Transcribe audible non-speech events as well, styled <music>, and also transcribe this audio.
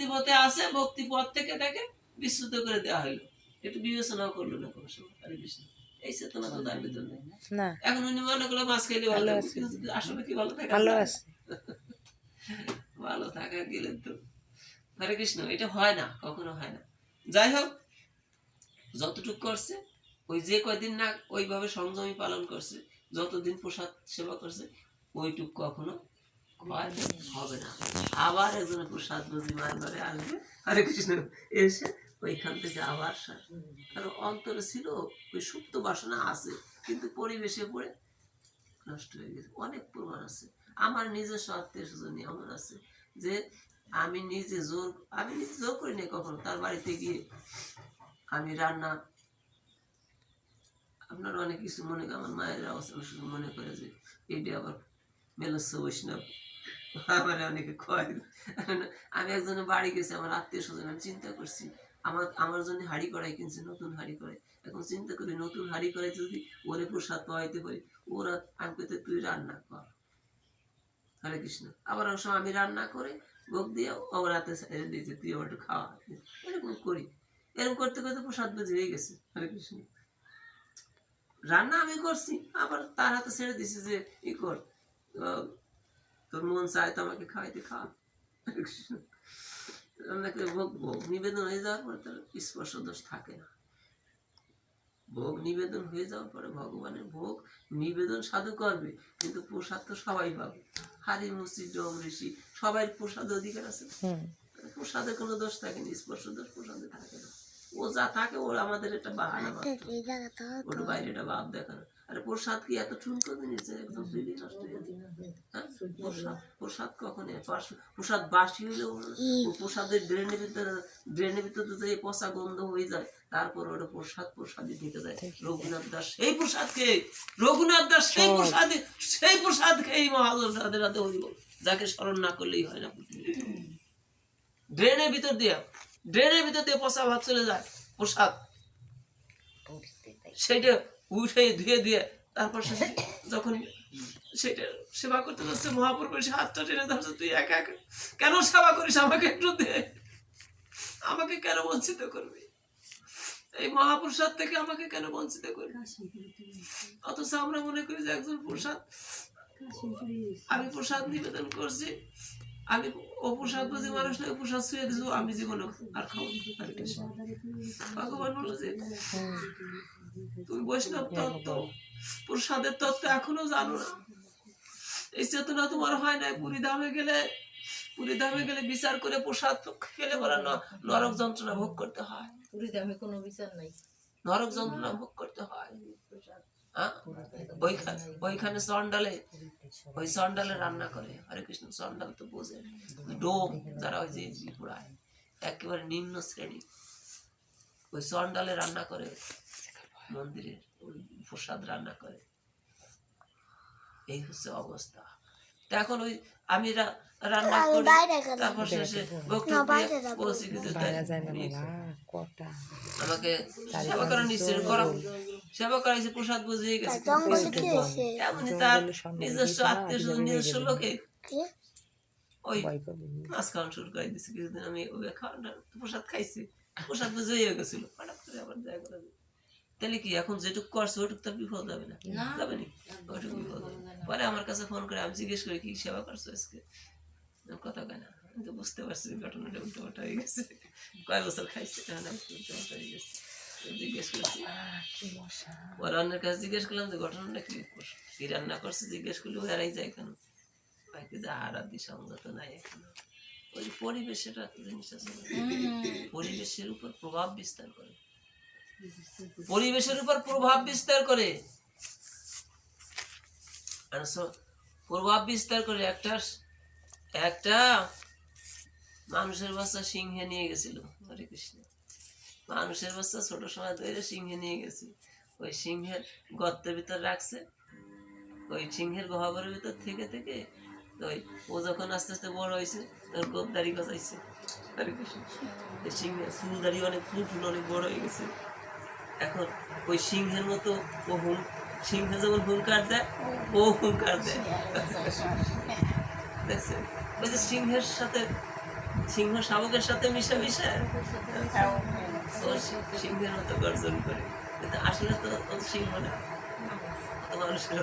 ভক্তিপথে আসে ভক্তি পথ থেকে তাকে বিস্মৃত করে দেওয়া হলো। একটু বিবেচনাও করল না কোনো সময় হরে কৃষ্ণ এই চেতনা তো তার ভিতর নেই। এখন উনি মনে করল মাছ খাইলে ভালো আসলে কি ভালো থাকা ভালো আছে। <laughs> ভালো থাকা গেলে তো। হরে কৃষ্ণ এটা হয় না কখনো হয় না। যাই হোক যতটুক করছে ওই যে কয়দিন না ওইভাবে সংযমী পালন করছে যতদিন প্রসাদ সেবা করছে ওইটুক কখনো হবে না আবার প্রসাদ ঘরে আসবে হরে কৃষ্ণ এসে ওইখান থেকে আবার কারণ অন্তরে ছিল ওই সুপ্ত বাসনা আছে কিন্তু পরিবেশে পড়ে নষ্ট হয়ে গেছে অনেক প্রমাণ আছে আমার নিজস্ব আত্মীয় স্বজন এমন আছে যে আমি নিজে জোর আমি নিজে জোর করি না কখনো তার বাড়িতে গিয়ে আমি রান্না আপনার অনেক কিছু মনে আমার মায়ের অবস্থা মনে করে যে এইটা আবার মেলস্য বৈষ্ণব আমার অনেকে কয়, আমি একজনের বাড়ি গেছি, আমার আত্মীয় স্বজন, আমি চিন্তা করছি, আমার আমার জন্য হাড়ি কড়াই কিনছে, নতুন হাড়ি কড়াই। এখন চিন্তা করি, নতুন হাড়ি কড়াই যদি ওরে প্রসাদ পাওয়াইতে পারি, ওরা আমি কইতে তুই রান্না কর। হরে কৃষ্ণ। আবার সময় আমি রান্না করে ভোগ দিয়ে হাতে ছেড়ে দিয়েছে তুই আমার একটু খাওয়া। এরকম করি। এরকম করতে করতে প্রসাদ বুঝে হয়ে গেছে, হরে কৃষ্ণ। রান্না আমি করছি, আবার তার হাতে ছেড়ে দিছি যে, ই কর তোর মন চায় তো আমাকে খাওয়াইতে খাওয়া হরে কৃষ্ণ ভোগ ভোগ। নিবেদন হয়ে যাওয়ার পরে তার স্পর্শ দোষ থাকে না। ভোগ নিবেদন হয়ে যাওয়ার পরে ভগবানের ভোগ নিবেদন সাধু করবে কিন্তু প্রসাদ তো সবাই পাবে। হারি মুসি জম ঋষি সবাই প্রসাদ অধিকার আছে। প্রসাদে কোনো দোষ থাকে না স্পর্শ দোষ প্রসাদে থাকে না। ও যা থাকে ওর আমাদের একটা বাহানা বাইরে একটা ভাব দেখানো আরে প্রসাদ কি এত ঠুন করে নিয়েছে একদম ফিলি নষ্ট হয়ে হ্যাঁ? প্রসাদ প্রসাদ কখন প্রসাদ বাসি প্রসাদের ড্রেনের ভিতরে ড্রেনের ভিতরে যে পচা গন্ধ হয়ে যায় তারপর ওটা প্রসাদ প্রসাদই থেকে যায়। রঘুনাথ দাস সেই প্রসাদ খেয়ে রঘুনাথ দাস সেই প্রসাদে সেই প্রসাদ খেয়ে মহাজন রাধে রাধে হইব যাকে স্মরণ না করলেই হয় না। ড্রেনের ভিতর দিয়ে ড্রেনের ভিতর দিয়ে পচা ভাত চলে যায় প্রসাদ সেটা উঠে ধুয়ে দিয়ে তারপর সে যখন সেটা সেবা করতে যাচ্ছে, মহাপ্রভু এসে হাতটা টেনে ধরছে, তুই একা একা কেন সেবা করিস আমাকে একটু দে। আমাকে কেন বঞ্চিত করবি? এই মহাপ্রসাদ থেকে আমাকে কেন বঞ্চিত করবি? অথচ আমরা মনে করি যে একজন প্রসাদ, আমি প্রসাদ নিবেদন করছি আমি প্রসাদ বুঝি মানুষ না প্রসাদ দিছো আমি জীবনে আর খাব ভগবান বলল যে তুমি বৈষ্ণব তত্ত্ব প্রসাদের তত্ত্ব এখনও জানো না। এই চেতনা তোমার হয় না পুরী ধামে গেলে পুরী ধামে গেলে বিচার করে প্রসাদ খেলে বলা নরক যন্ত্রণা ভোগ করতে হয়। পুরীতে আমি কোনো বিচার নাই। নরক যন্ত্রণা ভোগ করতে হয়। হ্যাঁ? ওইখানে ওইখানে চন্ডালে ওই চন্ডালে রান্না করে। হরে কৃষ্ণ চন্ডাল তো বোঝে। ডোম যারা ওই যে ত্রিপুরায় একেবারে নিম্ন শ্রেণি। ওই চন্ডালে রান্না করে মন্দিরে প্রসাদ রান্না করে। এই হচ্ছে অবস্থা। তো এখন ওই আমি রান্না করি তারপর শেষে বাবা কটা? আমাকে সেবা নিশ্চয় করো সেবা করাইছে প্রসাদ বুঝিয়ে গেছে এমনি তার নিজস্ব আত্মীয় স্বজন নিজস্ব লোকে ওই মাছ খাওয়ানো শুরু করে দিচ্ছে কিছুদিন আমি ওই খাওয়াটা প্রসাদ খাইছি প্রসাদ বুঝে হয়ে গেছিল। হঠাৎ করে আবার দেখা করে তাহলে কি এখন যেটুক করছে ওটুক তো বিপদ হবে না? যাবে নি? ওটুক হবে। পরে আমার কাছে ফোন করে আমি জিজ্ঞেস করি কি সেবা করছ আজকে? কথা কয় না। আমি তো বুঝতে পারছি ঘটনাটা উল্টো পাল্টা হয়ে গেছে। কয় বছর খাইছে? পাল্টা হয়ে গেছে। জিজ্ঞেস করছি। পরে কাছে জিজ্ঞেস করলাম যে, ঘটনাটা কি? কি রান্না করছে? জিজ্ঞেস করলে ও এরাই যায় কেন? বাকি যে আর আদি সংযত নাই এখনও। ওই পরিবেশের জিনিস আছে। পরিবেশের উপর প্রভাব বিস্তার করে। পরিবেশের উপর প্রভাব বিস্তার করে। প্রভাব বিস্তার করে একটা একটা মানুষের বাচ্চা সিংহে নিয়ে গেছিল। হরে কৃষ্ণ। মানুষের বাচ্চা ছোট সময় ধরে সিংহে নিয়ে গেছে। ওই সিংহের গর্তের ভিতর রাখছে। ওই সিংহের গহ্বরের ভিতর থেকে থেকে ওই ও যখন আস্তে আস্তে বড় হয়েছে, তোর গজাইছে। হরে কৃষ্ণ এই সিংহের ফুলদারি অনেক, ফুল ফুল অনেক বড় হয়ে গেছে। এখন ওই সিংহের মতো ও হুম সিংহে যেমন হুঙ্কার দেয়, ও হুঙ্কার দেয়। ওই যে সিংহের সাথে, সিংহ শাবকের সাথে মিশে মিশে। সিংহের মতো গর্জন করে। কিন্তু আসলে তো সিংহ না। মানুষের